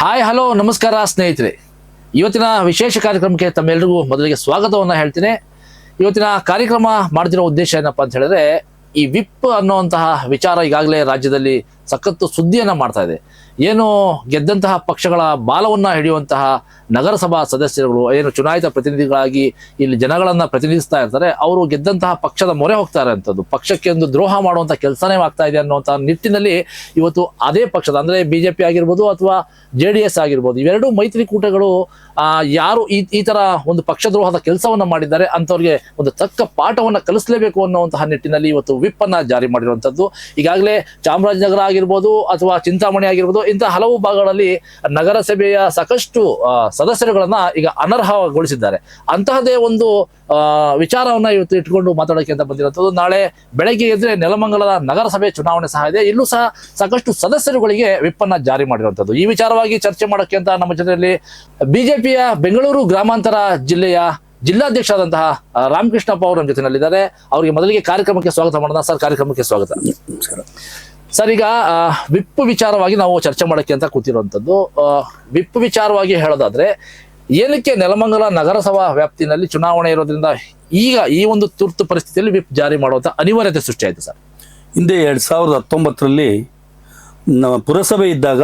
Hi hello ನಮಸ್ಕಾರ ಸ್ನೇಹಿತರೆ. ಇವತ್ತಿನ ವಿಶೇಷ ಕಾರ್ಯಕ್ರಮಕ್ಕೆ ತಮ್ಮೆಲ್ಲರಿಗೂ ಮೊದಲಿಗೆ ಸ್ವಾಗತವನ್ನು ಹೇಳ್ತೀನಿ. ಇವತ್ತಿನ ಕಾರ್ಯಕ್ರಮ ಮಾಡ್ತಿರೋ ಉದ್ದೇಶ ಏನಪ್ಪಾ ಅಂತ ಹೇಳಿದ್ರೆ, ಈ ವಿಪ್ ಅನ್ನುವಂತಹ ವಿಚಾರ ಈಗಾಗಲೇ ರಾಜ್ಯದಲ್ಲಿ ಸಖತ್ತು ಸುದ್ದಿಯನ್ನ ಮಾಡ್ತಾ ಇದೆ. ಏನು ಗೆದ್ದಂತಹ ಪಕ್ಷಗಳ ಬಾಲವನ್ನ ಹಿಡಿಯುವಂತಹ ನಗರಸಭಾ ಸದಸ್ಯರುಗಳು, ಏನು ಚುನಾಯಿತ ಪ್ರತಿನಿಧಿಗಳಾಗಿ ಇಲ್ಲಿ ಜನಗಳನ್ನ ಪ್ರತಿನಿಧಿಸ್ತಾ ಇರ್ತಾರೆ. ಅವರು ಗೆದ್ದಂತಹ ಪಕ್ಷದ ಮೊರೆ ಹೋಗ್ತಾರೆ ಇರೋಂಥದ್ದು ಪಕ್ಷಕ್ಕೆ ಒಂದು ದ್ರೋಹ ಮಾಡುವಂತ ಕೆಲಸನೇ ಆಗ್ತಾ ಇದೆ ಅನ್ನುವಂತಹ ನಿಟ್ಟಿನಲ್ಲಿ ಇವತ್ತು ಅದೇ ಪಕ್ಷದ, ಅಂದ್ರೆ ಬಿಜೆಪಿ ಆಗಿರ್ಬೋದು ಅಥವಾ ಜೆ ಡಿ ಎಸ್ ಆಗಿರ್ಬೋದು, ಇವೆರಡೂ ಮೈತ್ರಿಕೂಟಗಳು ಯಾರು ಈ ಈ ತರ ಒಂದು ಪಕ್ಷದ್ರೋಹದ ಕೆಲಸವನ್ನ ಮಾಡಿದ್ದಾರೆ ಅಂಥವ್ರಿಗೆ ಒಂದು ತಕ್ಕ ಪಾಠವನ್ನ ಕಲಿಸಲೇಬೇಕು ಅನ್ನುವಂತಹ ನಿಟ್ಟಿನಲ್ಲಿ ಇವತ್ತು ವಿಪ್ ಜಾರಿ ಮಾಡಿರುವಂತದ್ದು ಈಗಾಗಲೇ ಚಾಮರಾಜನಗರ ಆಗಿರ್ಬೋದು ಅಥವಾ ಚಿಂತಾಮಣಿ ಆಗಿರ್ಬೋದು ಇಂತಹ ಹಲವು ಭಾಗಗಳಲ್ಲಿ ನಗರಸಭೆಯ ಸಾಕಷ್ಟು ಸದಸ್ಯರುಗಳನ್ನ ಈಗ ಅನರ್ಹಗೊಳಿಸಿದ್ದಾರೆ. ಅಂತಹದೇ ಒಂದು ವಿಚಾರವನ್ನ ಇವತ್ತು ಇಟ್ಕೊಂಡು ಮಾತಾಡೋಕೆ ಅಂತ ಬಂದಿರುವಂಥದ್ದು. ನಾಳೆ ಬೆಳಗ್ಗೆ ಎದ್ರೆ ನೆಲಮಂಗಲದ ನಗರಸಭೆ ಚುನಾವಣೆ ಸಹ ಇದೆ. ಇಲ್ಲೂ ಸಹ ಸಾಕಷ್ಟು ಸದಸ್ಯರುಗಳಿಗೆ ವಿಪ್ಪನ್ನ ಜಾರಿ ಮಾಡಿರುವಂಥದ್ದು. ಈ ವಿಚಾರವಾಗಿ ಚರ್ಚೆ ಮಾಡೋಕೆ ಅಂತ ನಮ್ಮ ಜೊತೆಯಲ್ಲಿ ಬಿಜೆಪಿಯ ಬೆಂಗಳೂರು ಗ್ರಾಮಾಂತರ ಜಿಲ್ಲೆಯ ಜಿಲ್ಲಾಧ್ಯಕ್ಷರಾದಂತಹ ಆದಂತಹ ರಾಮಕೃಷ್ಣಪ್ಪ ಅವರು ನಮ್ಮ ಜೊತೆನಲ್ಲಿದ್ದಾರೆ ಅವರಿಗೆ ಮೊದಲಿಗೆ ಕಾರ್ಯಕ್ರಮಕ್ಕೆ ಸ್ವಾಗತ ಮಾಡೋಣ. ಸರ್, ಕಾರ್ಯಕ್ರಮಕ್ಕೆ ಸ್ವಾಗತ. ಸರ್ ವಿಪ್ ವಿಚಾರವಾಗಿ ನಾವು ಚರ್ಚೆ ಮಾಡಕ್ಕೆ ಅಂತ ಕೂತಿರುವಂಥದ್ದು ವಿಪ್ ವಿಚಾರವಾಗಿ ಹೇಳೋದಾದ್ರೆ, ಏನಕ್ಕೆ ನೆಲಮಂಗಲ ನಗರಸಭಾ ವ್ಯಾಪ್ತಿನಲ್ಲಿ ಚುನಾವಣೆ ಇರೋದ್ರಿಂದ ಈಗ ಈ ಒಂದು ತುರ್ತು ಪರಿಸ್ಥಿತಿಯಲ್ಲಿ ವಿಪ್ ಜಾರಿ ಮಾಡುವಂಥ ಅನಿವಾರ್ಯತೆ ಸೃಷ್ಟಿಯಾಯಿತು ಸರ್? ಹಿಂದೆ ಎರಡು ಸಾವಿರದ ಹತ್ತೊಂಬತ್ತರಲ್ಲಿ ಪುರಸಭೆ ಇದ್ದಾಗ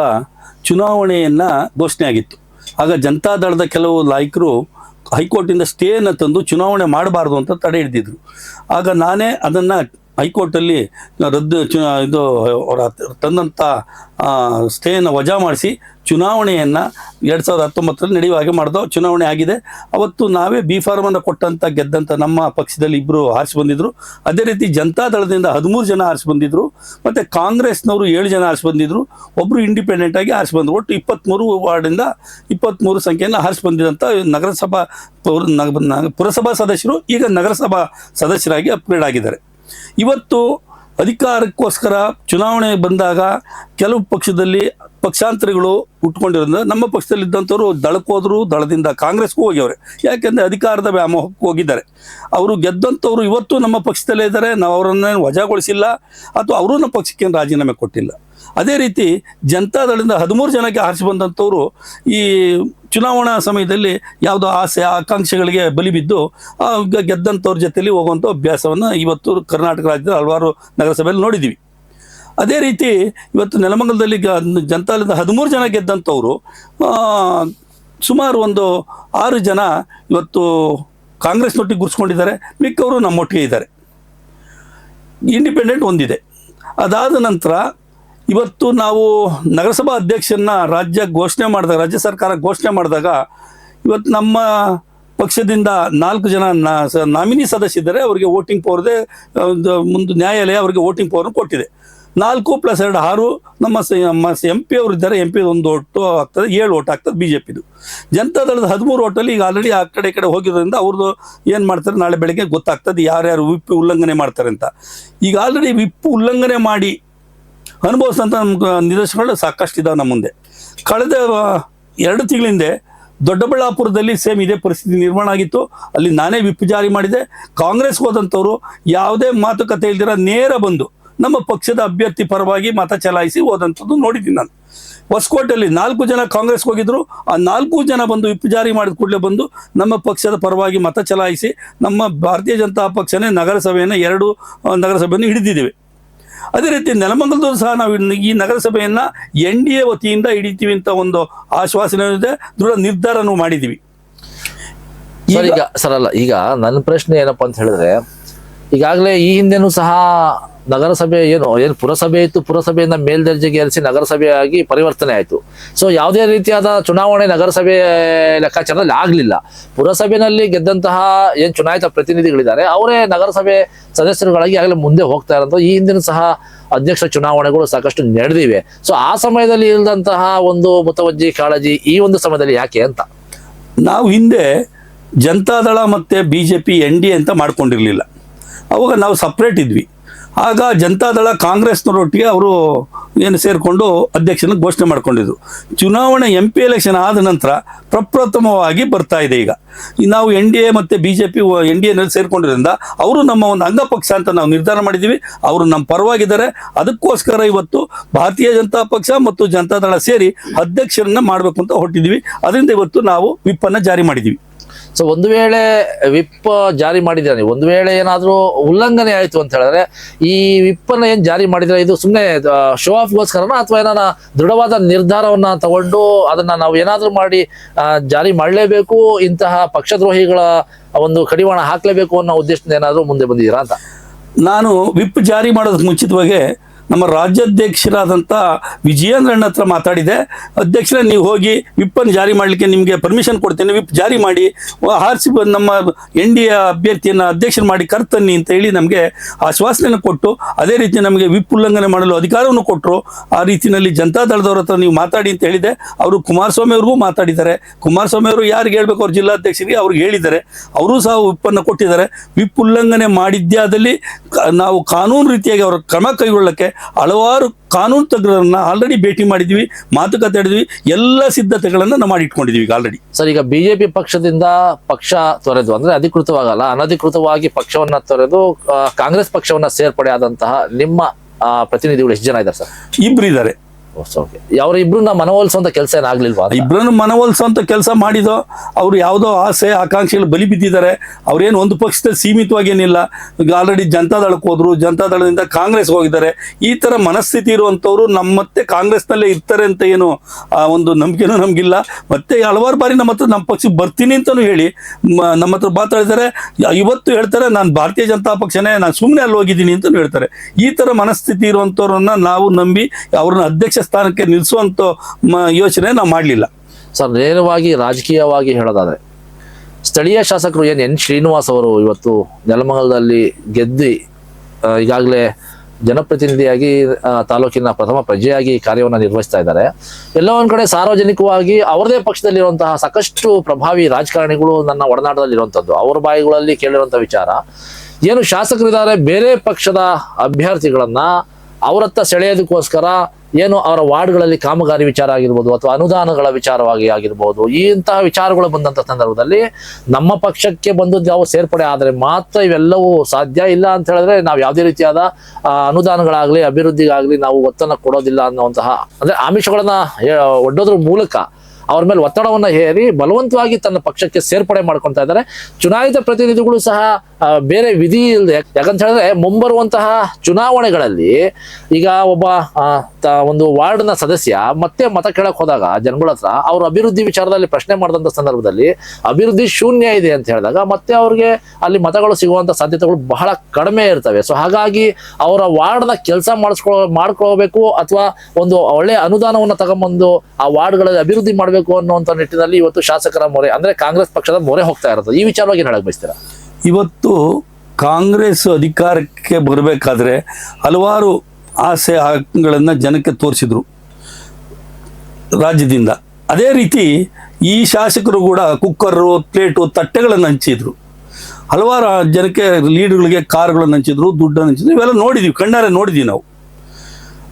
ಚುನಾವಣೆಯನ್ನು ಘೋಷಣೆ ಆಗಿತ್ತು. ಆಗ ಜನತಾದಳದ ಕೆಲವು ನಾಯಕರು ಹೈಕೋರ್ಟಿಂದ ಸ್ಟೇಯನ್ನು ತಂದು ಚುನಾವಣೆ ಮಾಡಬಾರ್ದು ಅಂತ ತಡೆ ಹಿಡಿದಿದ್ರು. ಆಗ ನಾನೇ ಅದನ್ನು ಹೈಕೋರ್ಟಲ್ಲಿ ರದ್ದು ಚು ಇದು ಅವರ ತಂದಂಥ ಸ್ಟೇಯನ್ನು ವಜಾ ಮಾಡಿಸಿ ಚುನಾವಣೆಯನ್ನು ಎರಡು ಸಾವಿರದ ಹತ್ತೊಂಬತ್ತರಲ್ಲಿ ನಡೆಯುವ ಹಾಗೆ ಮಾಡಿದ ಚುನಾವಣೆ ಆಗಿದೆ. ಅವತ್ತು ನಾವೇ ಬಿ ಫಾರ್ಮನ್ನು ಕೊಟ್ಟಂತ ಗೆದ್ದಂಥ ನಮ್ಮ ಪಕ್ಷದಲ್ಲಿ ಇಬ್ಬರು ಆರಿಸಿ ಬಂದಿದ್ರು. ಅದೇ ರೀತಿ ಜನತಾದಳದಿಂದ ಹದಿಮೂರು ಜನ ಆರಿಸಿ ಬಂದಿದ್ರು. ಮತ್ತು ಕಾಂಗ್ರೆಸ್ನವರು ಏಳು ಜನ ಆರಿಸಿ ಬಂದಿದ್ರು. ಒಬ್ಬರು ಇಂಡಿಪೆಂಡೆಂಟ್ ಆಗಿ ಆರಿಸಿ ಬಂದರು. ಒಟ್ಟು ಇಪ್ಪತ್ತ್ಮೂರು ವಾರ್ಡಿಂದ ಇಪ್ಪತ್ತ್ಮೂರು ಸಂಖ್ಯೆಯನ್ನು ಆರಿಸಿ ಬಂದಿದ್ದಂಥ ನಗರಸಭಾ ಪೌರ ನಗ- ನಗ- ಪುರಸಭಾ ಸದಸ್ಯರು ಈಗ ನಗರಸಭಾ ಸದಸ್ಯರಾಗಿ ಅಪ್ಗ್ರೇಡ್ ಆಗಿದ್ದಾರೆ. ಇವತ್ತು ಅಧಿಕಾರಕ್ಕೋಸ್ಕರ ಚುನಾವಣೆ ಬಂದಾಗ ಕೆಲವು ಪಕ್ಷದಲ್ಲಿ ಪಕ್ಷಾಂತರಗಳು ಹುಟ್ಕೊಂಡಿರೋದ್ರಿಂದ ನಮ್ಮ ಪಕ್ಷದಲ್ಲಿದ್ದಂಥವ್ರು ದಳಕ್ಕೋದ್ರು ದಳದಿಂದ ಕಾಂಗ್ರೆಸ್ಗೂ ಹೋಗ್ಯವ್ರೆ. ಯಾಕೆಂದರೆ ಅಧಿಕಾರದ ವ್ಯಾಮೋಹಕ್ಕೆ ಹೋಗಿದ್ದಾರೆ. ಅವರು ಗೆದ್ದಂಥವ್ರು ಇವತ್ತು ನಮ್ಮ ಪಕ್ಷದಲ್ಲೇ ಇದ್ದಾರೆ, ನಾವು ಅವರನ್ನೇನು ವಜಾಗೊಳಿಸಿಲ್ಲ, ಅಥವಾ ಅವರು ನಮ್ಮ ಪಕ್ಷಕ್ಕೇನು ರಾಜೀನಾಮೆ ಕೊಟ್ಟಿಲ್ಲ. ಅದೇ ರೀತಿ ಜನತಾದಳದಿಂದ ಹದಿಮೂರು ಜನಕ್ಕೆ ಆರಿಸಿ ಬಂದಂಥವ್ರು ಈ ಚುನಾವಣಾ ಸಮಯದಲ್ಲಿ ಯಾವುದೋ ಆಸೆ ಆಕಾಂಕ್ಷೆಗಳಿಗೆ ಬಲಿ ಬಿದ್ದು ಆ, ಗ- ಗೆದ್ದಂಥವ್ರ ಜೊತೆಲಿ ಹೋಗುವಂಥ ಅಭ್ಯಾಸವನ್ನು ಇವತ್ತು ಕರ್ನಾಟಕ ರಾಜ್ಯದ ಹಲವಾರು ನಗರಸಭೆಯಲ್ಲಿ ನೋಡಿದ್ದೀವಿ. ಅದೇ ರೀತಿ ಇವತ್ತು ನೆಲಮಂಗಲದಲ್ಲಿ ಗ ಜನತಾದಳದಿಂದ ಹದಿಮೂರು ಜನ ಗೆದ್ದಂಥವ್ರು ಸುಮಾರು ಒಂದು ಆರು ಜನ ಇವತ್ತು ಕಾಂಗ್ರೆಸ್ನೊಟ್ಟಿಗೆ ಗುರ್ಸ್ಕೊಂಡಿದ್ದಾರೆ ಮಿಕ್ಕವರು ನಮ್ಮೊಟ್ಟಿಗೆ ಇದ್ದಾರೆ. ಇಂಡಿಪೆಂಡೆಂಟ್ ಒಂದಿದೆ. ಅದಾದ ನಂತರ ಇವತ್ತು ನಾವು ನಗರಸಭಾ ಅಧ್ಯಕ್ಷರನ್ನ ರಾಜ್ಯ ಘೋಷಣೆ ಮಾಡಿದಾಗ, ರಾಜ್ಯ ಸರ್ಕಾರ ಘೋಷಣೆ ಮಾಡಿದಾಗ, ಇವತ್ತು ನಮ್ಮ ಪಕ್ಷದಿಂದ ನಾಲ್ಕು ಜನ ನಾಮಿನಿ ಸದಸ್ಯ ಸದಸ್ಯರಿದ್ದಾರೆ ಅವರಿಗೆ ವೋಟಿಂಗ್ ಪವರ್ದೆ ಮುಂದೆ ನ್ಯಾಯಾಲಯ ಅವರಿಗೆ ವೋಟಿಂಗ್ ಪವರ್ ಕೊಟ್ಟಿದೆ. ನಾಲ್ಕು ಪ್ಲಸ್ ಎರಡು ಆರು ನಮ್ಮ ಎಂ ಪಿ ಅವರು ಇದ್ದಾರೆ. ಎಂ ಪಿ ಒಂದು ಓಟು ಆಗ್ತದೆ, ಏಳು ಓಟ್ ಆಗ್ತದೆ ಬಿ ಜೆ ಪಿದು ಜನತಾದಳದ ಹದಿಮೂರು ಓಟಲ್ಲಿ ಈಗ ಆಲ್ರೆಡಿ ಆ ಕಡೆ ಈ ಕಡೆ ಹೋಗಿರೋದ್ರಿಂದ ಅವ್ರದ್ದು ಏನು ಮಾಡ್ತಾರೆ, ನಾಳೆ ಬೆಳಗ್ಗೆ ಗೊತ್ತಾಗ್ತದೆ ಯಾರ್ಯಾರು ವಿಪ್ ಉಲ್ಲಂಘನೆ ಮಾಡ್ತಾರೆ ಅಂತ. ಈಗ ಆಲ್ರೆಡಿ ವಿಪ್ ಉಲ್ಲಂಘನೆ ಮಾಡಿ ಅನುಭವಿಸಿದಂಥ ನಮ್ಗೆ ನಿದರ್ಶನಗಳು ಸಾಕಷ್ಟು ಇದಾವೆ ನಮ್ಮ ಮುಂದೆ. ಕಳೆದ ಎರಡು ತಿಂಗಳಿಂದೆ ದೊಡ್ಡಬಳ್ಳಾಪುರದಲ್ಲಿ ಸೇಮ್ ಇದೇ ಪರಿಸ್ಥಿತಿ ನಿರ್ಮಾಣ ಆಗಿತ್ತು. ಅಲ್ಲಿ ನಾನೇ ವಿಪ್ ಜಾರಿ ಮಾಡಿದೆ. ಕಾಂಗ್ರೆಸ್ ಹೋದಂಥವ್ರು ಯಾವುದೇ ಮಾತುಕತೆ ಇಲ್ದಿರ ನೇರ ಬಂದು ನಮ್ಮ ಪಕ್ಷದ ಅಭ್ಯರ್ಥಿ ಪರವಾಗಿ ಮತ ಚಲಾಯಿಸಿ ಹೋದಂಥದ್ದು ನೋಡಿದ್ದೀನಿ ನಾನು. ಹೊಸಕೋಟೆಯಲ್ಲಿ ನಾಲ್ಕು ಜನ ಕಾಂಗ್ರೆಸ್ ಹೋಗಿದ್ರು. ಆ ನಾಲ್ಕು ಜನ ಬಂದು ವಿಪ್ ಜಾರಿ ಮಾಡಿದ ಕೂಡಲೇ ಬಂದು ನಮ್ಮ ಪಕ್ಷದ ಪರವಾಗಿ ಮತ ಚಲಾಯಿಸಿ ನಮ್ಮ ಭಾರತೀಯ ಜನತಾ ಪಕ್ಷನೇ ನಗರಸಭೆಯನ್ನು ಎರಡು ನಗರಸಭೆಯನ್ನು ಹಿಡಿದಿದ್ದೇವೆ. ಅದೇ ರೀತಿ ನೆಲಮಂಗಲದಲ್ಲೂ ಸಹ ನಾವು ಈ ನಗರಸಭೆಯನ್ನು ಎನ್ ಡಿ ಎ ವತಿಯಿಂದ ಹಿಡಿತೀವಿ ಅಂತ ಒಂದು ಆಶ್ವಾಸನೆ ಇದೆ ದೃಢ ನಿರ್ಧಾರನೂ ಮಾಡಿದ್ದೀವಿ. ಈಗ ಸರ್ ಅಲ್ಲ ಈಗ ನನ್ನ ಪ್ರಶ್ನೆ ಏನಪ್ಪಾ ಅಂತ ಹೇಳಿದ್ರೆ ಈಗಾಗಲೇ ಈ ಹಿಂದೆನೂ ಸಹ ನಗರಸಭೆ ಏನು ಏನು ಪುರಸಭೆ ಇತ್ತು, ಪುರಸಭೆಯಿಂದ ಮೇಲ್ದರ್ಜೆಗೆ ಏರಿಸಿ ನಗರಸಭೆಯಾಗಿ ಪರಿವರ್ತನೆ ಆಯಿತು. ಸೊ ಯಾವುದೇ ರೀತಿಯಾದ ಚುನಾವಣೆ ನಗರಸಭೆ ಲೆಕ್ಕಾಚಾರದಲ್ಲಿ ಆಗಲಿಲ್ಲ. ಪುರಸಭೆಯಲ್ಲಿ ಗೆದ್ದಂತಹ ಏನು ಚುನಾಯಿತ ಪ್ರತಿನಿಧಿಗಳಿದ್ದಾರೆ, ಅವರೇ ನಗರಸಭೆ ಸದಸ್ಯರುಗಳಾಗಿ ಆಗಲೇ ಮುಂದೆ ಹೋಗ್ತಾ ಇರೋದು ಈ ಹಿಂದಿನ ಸಹ ಅಧ್ಯಕ್ಷ ಚುನಾವಣೆಗಳು ಸಾಕಷ್ಟು ನಡೆದಿವೆ. ಸೊ ಆ ಸಮಯದಲ್ಲಿ ಇಲ್ಲದಂತಹ ಒಂದು ಮುತವಜ್ಜಿ, ಕಾಳಜಿ ಈ ಒಂದು ಸಮಯದಲ್ಲಿ ಯಾಕೆ ಅಂತ? ನಾವು ಹಿಂದೆ ಜನತಾದಳ ಮತ್ತು B J P N D ಅಂತ ಮಾಡ್ಕೊಂಡಿರಲಿಲ್ಲ. ಅವಾಗ ನಾವು ಸಪ್ರೇಟ್ ಇದ್ವಿ. ಆಗ ಜನತಾದಳ ಕಾಂಗ್ರೆಸ್ನವರೊಟ್ಟಿಗೆ ಅವರು ಏನು ಸೇರಿಕೊಂಡು ಅಧ್ಯಕ್ಷನ ಘೋಷಣೆ ಮಾಡಿಕೊಂಡಿದ್ರು. ಚುನಾವಣೆ ಎಂ ಪಿ ಎಲೆಕ್ಷನ್ ಆದ ನಂತರ ಪ್ರಪ್ರಥಮವಾಗಿ ಬರ್ತಾ ಇದೆ ಈಗ. ನಾವು ಎನ್ ಡಿ ಎ ಮತ್ತು B J P N D ಎನಲ್ಲಿ ಸೇರಿಕೊಂಡಿರೋದ್ರಿಂದ ಅವರು ನಮ್ಮ ಒಂದು ಅಂಗಪಕ್ಷ ಅಂತ ನಾವು ನಿರ್ಧಾರ ಮಾಡಿದ್ದೀವಿ. ಅವರು ನಮ್ಮ ಪರವಾಗಿದ್ದಾರೆ. ಅದಕ್ಕೋಸ್ಕರ ಇವತ್ತು ಭಾರತೀಯ ಜನತಾ ಪಕ್ಷ ಮತ್ತು ಜನತಾದಳ ಸೇರಿ ಅಧ್ಯಕ್ಷರನ್ನ ಮಾಡಬೇಕು ಅಂತ ಹೊರಟಿದ್ದೀವಿ. ಅದರಿಂದ ಇವತ್ತು ನಾವು ವಿಪ್ಪನ್ನು ಜಾರಿ ಮಾಡಿದ್ದೀವಿ. ಸೊ ಒಂದು ವೇಳೆ ವಿಪ್ ಜಾರಿ ಮಾಡಿದ್ರೆ ನೀವು? ಒಂದು ವೇಳೆ ಏನಾದರೂ ಉಲ್ಲಂಘನೆ ಆಯಿತು ಅಂತ ಹೇಳಿದ್ರೆ, ಈ ವಿಪ್ಪನ್ನು ಏನು ಜಾರಿ ಮಾಡಿದ್ರೆ ಇದು ಸುಮ್ಮನೆ ಶೋ ಆಫ್ಗೋಸ್ಕರನ ಅಥವಾ ಏನಾರ ದೃಢವಾದ ನಿರ್ಧಾರವನ್ನು ತಗೊಂಡು ಅದನ್ನು ನಾವು ಏನಾದರೂ ಮಾಡಿ ಜಾರಿ ಮಾಡಲೇಬೇಕು, ಇಂತಹ ಪಕ್ಷದ್ರೋಹಿಗಳ ಒಂದು ಕಡಿವಾಣ ಹಾಕಲೇಬೇಕು ಅನ್ನೋ ಉದ್ದೇಶದಿಂದ ಏನಾದರೂ ಮುಂದೆ ಬಂದಿದ್ದೀರಾ ಅಂತ? ನಾನು ವಿಪ್ ಜಾರಿ ಮಾಡೋದಕ್ಕೆ ಮುಂಚಿತವಾಗಿ ನಮ್ಮ ರಾಜ್ಯಾಧ್ಯಕ್ಷರಾದಂಥ ವಿಜಯೇಂದ್ರಣ್ಣ ಹತ್ರ ಮಾತಾಡಿದೆ. ಅಧ್ಯಕ್ಷರ, ನೀವು ಹೋಗಿ ವಿಪ್ಪನ್ನು ಜಾರಿ ಮಾಡಲಿಕ್ಕೆ ನಿಮಗೆ ಪರ್ಮಿಷನ್ ಕೊಡ್ತೇನೆ. ವಿಪ್ ಜಾರಿ ಮಾಡಿ, ಆರಿಸಿ ನಮ್ಮ ಎನ್ ಡಿ ಎ ಅಭ್ಯರ್ಥಿಯನ್ನು ಅಧ್ಯಕ್ಷರು ಮಾಡಿ ಕರ್ತನ್ನಿ ಅಂತ ಹೇಳಿ ನಮಗೆ ಆಶ್ವಾಸನೆಯನ್ನು ಕೊಟ್ಟು, ಅದೇ ರೀತಿ ನಮಗೆ ವಿಪ್ ಉಲ್ಲಂಘನೆ ಮಾಡಲು ಅಧಿಕಾರವನ್ನು ಕೊಟ್ಟರು ಆ ರೀತಿಯಲ್ಲಿ ಜನತಾದಳದವ್ರ ಹತ್ರ ನೀವು ಮಾತಾಡಿ ಅಂತ ಹೇಳಿದೆ. ಅವರು ಕುಮಾರಸ್ವಾಮಿ ಅವ್ರಿಗೂ ಮಾತಾಡಿದ್ದಾರೆ. ಕುಮಾರಸ್ವಾಮಿ ಅವರು ಯಾರಿಗೆ ಹೇಳ್ಬೇಕು? ಅವ್ರ ಜಿಲ್ಲಾಧ್ಯಕ್ಷರಿಗೆ ಅವ್ರಿಗೆ ಹೇಳಿದ್ದಾರೆ. ಅವರು ಸಹ ವಿಪ್ಪನ್ನು ಕೊಟ್ಟಿದ್ದಾರೆ. ವಿಪ್ ಉಲ್ಲಂಘನೆ ಮಾಡಿದ್ದೇ ಆದಲ್ಲಿ ನಾವು ಕಾನೂನು ರೀತಿಯಾಗಿ ಅವರ ಕ್ರಮ ಕೈಗೊಳ್ಳಕ್ಕೆ ಹಲವಾರು ಕಾನೂನು ತಜ್ಞರನ್ನ ಆಲ್ರೆಡಿ ಭೇಟಿ ಮಾಡಿದ್ವಿ ಮಾತುಕತೆ ಆಡಿದ್ವಿ ಎಲ್ಲ ಸಿದ್ಧತೆಗಳನ್ನು ನಾವು ಮಾಡಿಟ್ಕೊಂಡಿದ್ವಿ ಈಗ ಆಲ್ರೆಡಿ ಸರ್ ಈಗ ಬಿಜೆಪಿ ಪಕ್ಷದಿಂದ ಪಕ್ಷ ತೊರೆದು ಅಂದ್ರೆ ಅಧಿಕೃತವಾಗಲ್ಲ ಅನಧಿಕೃತವಾಗಿ ಪಕ್ಷವನ್ನ ತೊರೆದು ಕಾಂಗ್ರೆಸ್ ಪಕ್ಷವನ್ನ ಸೇರ್ಪಡೆ ಆದಂತಹ ನಿಮ್ಮ ಪ್ರತಿನಿಧಿಗಳು ಎಷ್ಟು ಜನ ಇದ್ದಾರೆ ಸರ್? ಇಬ್ರು ಇದ್ದಾರೆ. ಅವ್ರ ಇಬ್ರನ್ನ ಮನವೊಲಿಸುವಂತ ಕೆಲಸ ಏನಾಗ್ಲಿಲ್ವಾ? ಇಬ್ಬರನ್ನು ಮನವೊಲಿಸುವಂತ ಕೆಲಸ ಮಾಡಿದೋ, ಅವ್ರು ಯಾವುದೋ ಆಸೆ, ಆಕಾಂಕ್ಷೆಗಳು ಬಲಿ ಬಿದ್ದಿದ್ದಾರೆ. ಅವ್ರೇನು ಒಂದು ಪಕ್ಷದಲ್ಲಿ ಸೀಮಿತವಾಗಿ ಏನಿಲ್ಲ. ಈಗ ಆಲ್ರೆಡಿ ಜನತಾದಳಕ್ಕೆ ಹೋದ್ರು ಜನತಾದಳದಿಂದ ಕಾಂಗ್ರೆಸ್ ಹೋಗಿದ್ದಾರೆ. ಈ ತರ ಮನಸ್ಥಿತಿ ಇರುವಂತವ್ರು ನಮ್ಮ ಮತ್ತೆ ಕಾಂಗ್ರೆಸ್ನಲ್ಲೇ ಇರ್ತಾರೆ ಅಂತ ಏನು, ಆ, ಒಂದು ನಂಬಿಕೆನೂ ನಮಗಿಲ್ಲ. ಮತ್ತೆ ಹಲವಾರು ಬಾರಿ ನಮ್ಮ ಹತ್ರ ನಮ್ಮ ಪಕ್ಷಕ್ಕೆ ಬರ್ತೀನಿ ಅಂತಾನು ಹೇಳಿ ನಮ್ಮ ಹತ್ರ ಮಾತಾಡಿದ್ದಾರೆ. ಇವತ್ತು ಹೇಳ್ತಾರೆ, ನಾನು ಭಾರತೀಯ ಜನತಾ ಪಕ್ಷನೇ, ನಾನು ಸುಮ್ಮನೆ ಅಲ್ಲಿ ಹೋಗಿದ್ದೀನಿ ಅಂತಲೂ ಹೇಳ್ತಾರೆ. ಈ ತರ ಮನಸ್ಥಿತಿ ಇರುವಂತವ್ರನ್ನ ನಾವು ನಂಬಿ, ಅವ್ರನ್ನ ಅಧ್ಯಕ್ಷ ಸ್ಥಾನಕ್ಕೆ ನಿಲ್ಲಿಸುವಂತ ಮ- ಯೋಚನೆ ನಾವು ಮಾಡಲಿಲ್ಲ. ಸರ್, ನೇರವಾಗಿ ರಾಜಕೀಯವಾಗಿ ಹೇಳೋದಾದ್ರೆ, ಸ್ಥಳೀಯ ಶಾಸಕರು ಏನು ಎನ್ ಶ್ರೀನಿವಾಸ್ ಅವರು ಇವತ್ತು ನೆಲಮಂಗಲದಲ್ಲಿ ಗೆದ್ದಿ ಈಗಾಗಲೇ ಜನಪ್ರತಿನಿಧಿಯಾಗಿ ತಾಲೂಕಿನ ಪ್ರಥಮ ಪ್ರಜೆಯಾಗಿ ಕಾರ್ಯವನ್ನು ನಿರ್ವಹಿಸ್ತಾ ಇದ್ದಾರೆ. ಎಲ್ಲ ಒಂದ್ ಕಡೆ ಸಾರ್ವಜನಿಕವಾಗಿ ಅವರದೇ ಪಕ್ಷದಲ್ಲಿರುವಂತಹ ಸಾಕಷ್ಟು ಪ್ರಭಾವಿ ರಾಜಕಾರಣಿಗಳು ನನ್ನ ಒಡನಾಟದಲ್ಲಿರುವಂಥದ್ದು ಅವ್ರ ಬಾಯಿಗಳಲ್ಲಿ ಕೇಳಿರುವಂಥ ವಿಚಾರ, ಏನು ಶಾಸಕರಿದ್ದಾರೆ, ಬೇರೆ ಪಕ್ಷದ ಅಭ್ಯರ್ಥಿಗಳನ್ನ ಅವರತ್ತ ಸೆಳೆಯೋದಕ್ಕೋಸ್ಕರ ಏನು ಅವರ ವಾರ್ಡ್ಗಳಲ್ಲಿ ಕಾಮಗಾರಿ ವಿಚಾರ ಆಗಿರ್ಬೋದು ಅಥವಾ ಅನುದಾನಗಳ ವಿಚಾರವಾಗಿ ಆಗಿರ್ಬೋದು ಇಂತಹ ವಿಚಾರಗಳು ಬಂದಂಥ ಸಂದರ್ಭದಲ್ಲಿ ನಮ್ಮ ಪಕ್ಷಕ್ಕೆ ಬಂದು ನಾವು ಸೇರ್ಪಡೆ ಆದರೆ ಮಾತ್ರ ಇವೆಲ್ಲವೂ ಸಾಧ್ಯ? ಇಲ್ಲ ಅಂತ ಹೇಳಿದ್ರೆ ನಾವು ಯಾವುದೇ ರೀತಿಯಾದ ಅನುದಾನಗಳಾಗಲಿ, ಅಭಿವೃದ್ಧಿಗಾಗಲಿ ನಾವು ಒತ್ತನ್ನು ಕೊಡೋದಿಲ್ಲ ಅನ್ನುವಂತಹ, ಅಂದ್ರೆ ಆಮಿಷಗಳನ್ನ ಒಡ್ಡೋದ್ರ ಮೂಲಕ ಅವ್ರ ಮೇಲೆ ಒತ್ತಡವನ್ನ ಹೇರಿ ಬಲವಂತವಾಗಿ ತನ್ನ ಪಕ್ಷಕ್ಕೆ ಸೇರ್ಪಡೆ ಮಾಡ್ಕೊಳ್ತಾ ಇದ್ದಾರೆ. ಚುನಾಯಿತ ಪ್ರತಿನಿಧಿಗಳು ಸಹ ಬೇರೆ ವಿಧಿ ಇಲ್ಲದೆ ಯಾಕಂತ ಹೇಳಿದ್ರೆ ಮುಂಬರುವಂತಹ ಚುನಾವಣೆಗಳಲ್ಲಿ ಈಗ ಒಬ್ಬ ಒಂದು ವಾರ್ಡ್ನ ಸದಸ್ಯ ಮತ್ತೆ ಮತ ಕೇಳಕ್ ಹೋದಾಗ ಜನಗಳ ಹತ್ರ ಅವ್ರ ಅಭಿವೃದ್ಧಿ ವಿಚಾರದಲ್ಲಿ ಪ್ರಶ್ನೆ ಮಾಡಿದಂಥ ಸಂದರ್ಭದಲ್ಲಿ ಅಭಿವೃದ್ಧಿ ಶೂನ್ಯ ಇದೆ ಅಂತ ಹೇಳಿದಾಗ ಮತ್ತೆ ಅವ್ರಿಗೆ ಅಲ್ಲಿ ಮತಗಳು ಸಿಗುವಂತ ಸಾಧ್ಯತೆಗಳು ಬಹಳ ಕಡಿಮೆ ಇರ್ತವೆ. ಸೊ ಹಾಗಾಗಿ ಅವರ ವಾರ್ಡ್ನ ಕೆಲಸ ಮಾಡಿಸ್ಕೊ, ಮಾಡ್ಕೊಳ್ಬೇಕು ಅಥವಾ ಒಂದು ಒಳ್ಳೆ ಅನುದಾನವನ್ನು ತಗೊಂಬಂದು ಆ ವಾರ್ಡ್ಗಳಲ್ಲಿ ಅಭಿವೃದ್ಧಿ ಮಾಡಬೇಕು ಅನ್ನುವಂಥ ನಿಟ್ಟಿನಲ್ಲಿ ಇವತ್ತು ಶಾಸಕರ ಮೊರೆ, ಅಂದ್ರೆ ಕಾಂಗ್ರೆಸ್ ಪಕ್ಷದ ಮೊರೆ ಹೋಗ್ತಾ ಇರೋದು. ಈ ವಿಚಾರವಾಗಿ ಏನ್ ಹೇಳಕ್ ಬಯಸ್ತೀರಾ? ಇವತ್ತು ಕಾಂಗ್ರೆಸ್ ಅಧಿಕಾರಕ್ಕೆ ಬರಬೇಕಾದ್ರೆ ಹಲವಾರು ಆಸೆ ಆಗಳನ್ನು ಜನಕ್ಕೆ ತೋರಿಸಿದ್ರು ರಾಜ್ಯದಿಂದ. ಅದೇ ರೀತಿ ಈ ಶಾಸಕರು ಕೂಡ ಕುಕ್ಕರು, ಪ್ಲೇಟು, ತಟ್ಟೆಗಳನ್ನು ಹಂಚಿದ್ರು. ಹಲವಾರು ಜನಕ್ಕೆ ಲೀಡ್ಗಳಿಗೆ ಕಾರುಗಳನ್ನು ಹಂಚಿದ್ರು, ದುಡ್ಡನ್ನು ಹಂಚಿದ್ರು. ಇವೆಲ್ಲ ನೋಡಿದ್ದೀವಿ ಕಣ್ಣಾರೆ ನೋಡಿದ್ವಿ ನಾವು.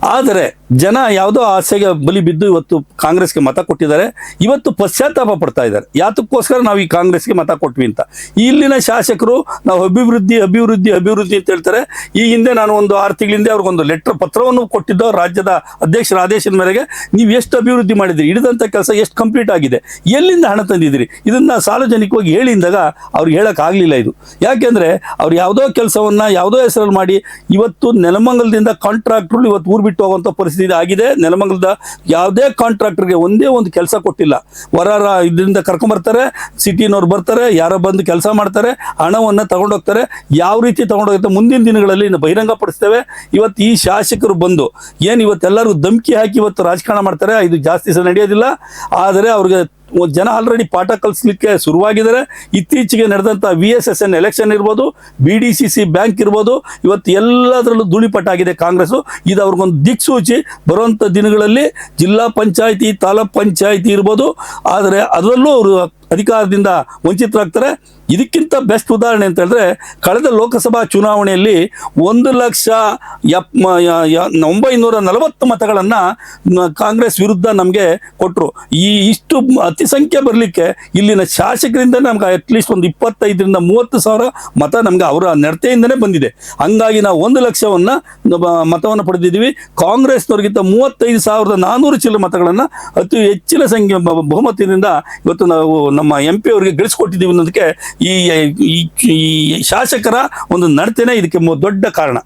ಆದರೆ ಜನ ಯಾವುದೋ ಆಸೆಗೆ ಬಲಿ ಬಿದ್ದು ಇವತ್ತು ಕಾಂಗ್ರೆಸ್ಗೆ ಮತ ಕೊಟ್ಟಿದ್ದಾರೆ. ಇವತ್ತು ಪಶ್ಚಾತ್ತಾಪ ಪಡ್ತಾ ಇದ್ದಾರೆ. ಯಾತಕ್ಕೋಸ್ಕರ ನಾವು ಈ ಕಾಂಗ್ರೆಸ್ಗೆ ಮತ ಕೊಟ್ವಿ ಅಂತ. ಇಲ್ಲಿನ ಶಾಸಕರು ನಾವು ಅಭಿವೃದ್ಧಿ ಅಭಿವೃದ್ಧಿ ಅಭಿವೃದ್ಧಿ ಅಂತ ಹೇಳ್ತಾರೆ. ಈ ಹಿಂದೆ ನಾನು ಒಂದು ಆರು ತಿಂಗಳ ಹಿಂದೆ ಅವ್ರಿಗೊಂದು ಲೆಟರ್ ಪತ್ರವನ್ನು ಕೊಟ್ಟಿದ್ದು ರಾಜ್ಯದ ಅಧ್ಯಕ್ಷರ ಆದೇಶದ ಮೇರೆಗೆ. ನೀವು ಎಷ್ಟು ಅಭಿವೃದ್ಧಿ ಮಾಡಿದ್ರಿ? ಹಿಡಿದಂಥ ಕೆಲಸ ಎಷ್ಟು ಕಂಪ್ಲೀಟ್ ಆಗಿದೆ? ಎಲ್ಲಿಂದ ಹಣ ತಂದಿದ್ದೀರಿ? ಇದನ್ನ ಸಾರ್ವಜನಿಕವಾಗಿ ಹೇಳಿದಾಗ ಅವ್ರಿಗೆ ಹೇಳೋಕ್ಕಾಗಲಿಲ್ಲ ಇದು. ಯಾಕೆಂದ್ರೆ ಅವ್ರು ಯಾವುದೋ ಕೆಲಸವನ್ನ ಯಾವುದೋ ಹೆಸರಲ್ಲಿ ಮಾಡಿ ಇವತ್ತು ನೆಲಮಂಗಲದಿಂದ ಕಾಂಟ್ರಾಕ್ಟ್ರು ಇವತ್ತು ಊರು ಬಿಟ್ಟು ಹೋಗುವಂಥ ಪರಿಸ್ಥಿತಿ ಆಗಿದೆ. ನೆಲಮಂಗಲದ ಯಾವುದೇ ಕಾಂಟ್ರಾಕ್ಟರ್ಗೆ ಒಂದೇ ಒಂದು ಕೆಲಸ ಕೊಟ್ಟಿಲ್ಲ. ಹೊರ ಇದರಿಂದ ಕರ್ಕೊಂಬರ್ತಾರೆ ಸಿಟಿನವ್ರು ಬರ್ತಾರೆ, ಯಾರೋ ಬಂದು ಕೆಲಸ ಮಾಡ್ತಾರೆ, ಹಣವನ್ನು ತಗೊಂಡೋಗ್ತಾರೆ ಯಾವ ರೀತಿ ತಗೊಂಡೋಗುತ್ತೆ ಮುಂದಿನ ದಿನಗಳಲ್ಲಿ ಇನ್ನು ಬಹಿರಂಗಪಡಿಸ್ತೇವೆ ಇವತ್ತು ಈ ಶಾಸಕರು ಬಂದು ಏನು ಇವತ್ತೆಲ್ಲರೂ ಧಮಕಿ ಹಾಕಿ ಇವತ್ತು ರಾಜಕಾರಣ ಮಾಡ್ತಾರೆ, ಇದು ಜಾಸ್ತಿ ಸಹ ನಡೆಯೋದಿಲ್ಲ. ಆದರೆ ಅವ್ರಿಗೆ ಜನ ಆಲ್ರೆಡಿ ಪಾಠ ಕಲಿಸ್ಲಿಕ್ಕೆ ಶುರುವಾಗಿದ್ದಾರೆ. ಇತ್ತೀಚೆಗೆ ನಡೆದಂಥ V S S N election ಇರ್ಬೋದು B D C C bank ಇರ್ಬೋದು, ಇವತ್ತು ಎಲ್ಲದರಲ್ಲೂ ಧೂಳಿಪಟ್ಟಾಗಿದೆ ಕಾಂಗ್ರೆಸ್ಸು. ಇದು ಅವ್ರಿಗೊಂದು ದಿಕ್ಸೂಚಿ. ಬರುವಂಥ ದಿನಗಳಲ್ಲಿ ಜಿಲ್ಲಾ ಪಂಚಾಯಿತಿ, ತಾಲೂಕ್ ಪಂಚಾಯಿತಿ ಇರ್ಬೋದು. ಆದರೆ ಅದರಲ್ಲೂ ಅವರು ಅಧಿಕಾರದಿಂದ ವಂಚಿತರಾಗ್ತಾರೆ. ಇದಕ್ಕಿಂತ ಬೆಸ್ಟ್ ಉದಾಹರಣೆ ಅಂತ ಹೇಳಿದ್ರೆ, ಕಳೆದ ಲೋಕಸಭಾ ಚುನಾವಣೆಯಲ್ಲಿ ಒಂದು ಲಕ್ಷ ಎಪ್ ಒಂಬೈನೂರ ನಲವತ್ತು ಮತಗಳನ್ನು ಕಾಂಗ್ರೆಸ್ ವಿರುದ್ಧ ನಮಗೆ ಕೊಟ್ಟರು ಈ ಇಷ್ಟು ಅತಿ ಸಂಖ್ಯೆ ಬರಲಿಕ್ಕೆ ಇಲ್ಲಿನ ಶಾಸಕರಿಂದ ನಮ್ಗೆ ಅಟ್ಲೀಸ್ಟ್ ಒಂದು ಇಪ್ಪತ್ತೈದರಿಂದ ಮೂವತ್ತು ಸಾವಿರ ಮತ ನಮ್ಗೆ ಅವರ ನಡತೆಯಿಂದನೇ ಬಂದಿದೆ. ಹಂಗಾಗಿ ನಾವು ಒಂದು ಲಕ್ಷವನ್ನು ಮತವನ್ನು ಪಡೆದಿದ್ದೀವಿ. ಕಾಂಗ್ರೆಸ್ನವ್ರಿಗಿಂತ ಮೂವತ್ತೈದು ಸಾವಿರದ ನಾನ್ನೂರು ಚಿಲ್ಲರೆ ಮತಗಳನ್ನು ಅತಿ ಹೆಚ್ಚಿನ ಸಂಖ್ಯೆ ಬಹುಮತದಿಂದ ಇವತ್ತು ನಾವು ನಮ್ಮ ಎಂ ಪಿ ಅವರಿಗೆ ಗಳಿಸ್ಕೊಟ್ಟಿದ್ದೀವಿ ಅನ್ನೋದಕ್ಕೆ ಈ ಈ- ಶಾಸಕರ ಒಂದು ನಡತೆನೇ ಇದಕ್ಕೆ ಮೊ- ದೊಡ್ಡ ಕಾರಣ.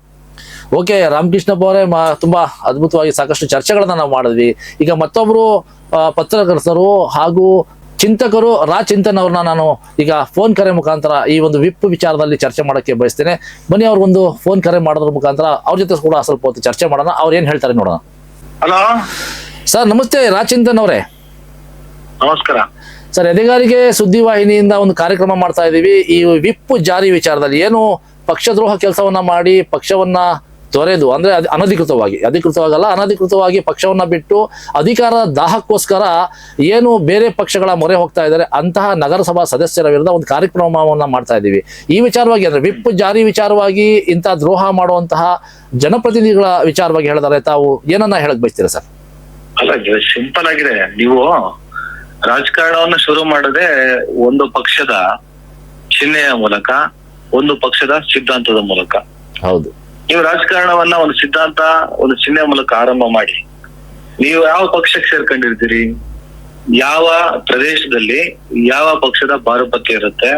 ಓಕೆ ರಾಮಕೃಷ್ಣಪ್ಪ ಅವರೇ ಮಾ- ತುಂಬಾ ಅದ್ಭುತವಾಗಿ ಸಾಕಷ್ಟು ಚರ್ಚೆಗಳನ್ನ ನಾವು ಮಾಡಿದ್ವಿ. ಈಗ ಮತ್ತೊಬ್ರು ಪತ್ರಕರ್ತರು ಹಾಗೂ ಚಿಂತಕರು ರಾ ಚಿಂತನ್ ಅವ್ರನ್ನ ನಾನು ಈಗ ಫೋನ್ ಕರೆ ಮುಖಾಂತರ ಈ ಒಂದು ವಿಪ್ ವಿಚಾರದಲ್ಲಿ ಚರ್ಚೆ ಮಾಡೋಕ್ಕೆ ಬಯಸ್ತೇನೆ. ಬನ್ನಿ ಅವ್ರಿಗೊಂದು ಫೋನ್ ಕರೆ ಮಾಡೋದ್ರ ಮುಖಾಂತರ ಅವ್ರ ಜೊತೆ ಕೂಡ ಸ್ವಲ್ಪ ಹೊತ್ತು ಚರ್ಚೆ ಮಾಡೋಣ. ಅವ್ರು ಏನ್ ಹೇಳ್ತಾರೆ ನೋಡೋಣ. ಹಲೋ? ಸರ್ ನಮಸ್ತೆ ರಾ ಚಿಂತನ್ ಅವರೇ. ನಮಸ್ಕಾರ. ಸರ್ ಎದೆಗಾರಿಗೆ ಸುದ್ದಿವಾಹಿನಿಯಿಂದ ಒಂದು ಕಾರ್ಯಕ್ರಮ ಮಾಡ್ತಾ ಇದ್ದೀವಿ ಈ ವಿಪ್ ಜಾರಿ ವಿಚಾರದಲ್ಲಿ ಏನು ಪಕ್ಷದ್ರೋಹ ಕೆಲಸವನ್ನ ಮಾಡಿ ಪಕ್ಷವನ್ನ ತೊರೆದು, ಅಂದ್ರೆ ಅದ್- ಅನಧಿಕೃತವಾಗಿ, ಅಧಿಕೃತವಾಗಲ್ಲ, ಅನಧಿಕೃತವಾಗಿ ಪಕ್ಷವನ್ನ ಬಿಟ್ಟು ಅಧಿಕಾರ ದಾಹಕ್ಕೋಸ್ಕರ ಏನು ಬೇರೆ ಪಕ್ಷಗಳ ಮೊರೆ ಹೋಗ್ತಾ ಇದ್ದಾರೆ, ಅಂತಹ ನಗರಸಭಾ ಸದಸ್ಯರ ವಿರುದ್ಧ ಒಂದು ಕಾರ್ಯಕ್ರಮವನ್ನ ಮಾಡ್ತಾ ಇದ್ದೀವಿ ಈ ವಿಚಾರವಾಗಿ ಅಂದ್ರೆ ವಿಪ್ ಜಾರಿ ವಿಚಾರವಾಗಿ ಇಂತಹ ದ್ರೋಹ ಮಾಡುವಂತಹ ಜನಪ್ರತಿನಿಧಿಗಳ ವಿಚಾರವಾಗಿ ಹೇಳ್ತಾರೆ ತಾವು ಏನನ್ನ ಹೇಳಕ್ ಬಯಸ್ತೀರಾ ಸರ್? ಅಲ್ಲ ಸಿಂಪಲ್ ಆಗಿದೆ. ನೀವು ರಾಜಕಾರಣವನ್ನ ಶುರು ಮಾಡದೆ ಒಂದು ಪಕ್ಷದ ಚಿಹ್ನೆಯ ಮೂಲಕ ಒಂದು ಪಕ್ಷದ ಸಿದ್ಧಾಂತದ ಮೂಲಕ. ಹೌದು. ನೀವು ರಾಜಕಾರಣವನ್ನ ಒಂದು ಸಿದ್ಧಾಂತ ಒಂದು ಚಿಹ್ನೆ ಮೂಲಕ ಆರಂಭ ಮಾಡಿ. ನೀವು ಯಾವ ಪಕ್ಷಕ್ಕೆ ಸೇರ್ಕೊಂಡಿರ್ತೀರಿ? ಯಾವ ಪ್ರದೇಶದಲ್ಲಿ ಯಾವ ಪಕ್ಷದ ಬಾರುಪತ್ಯ ಇರುತ್ತೆ?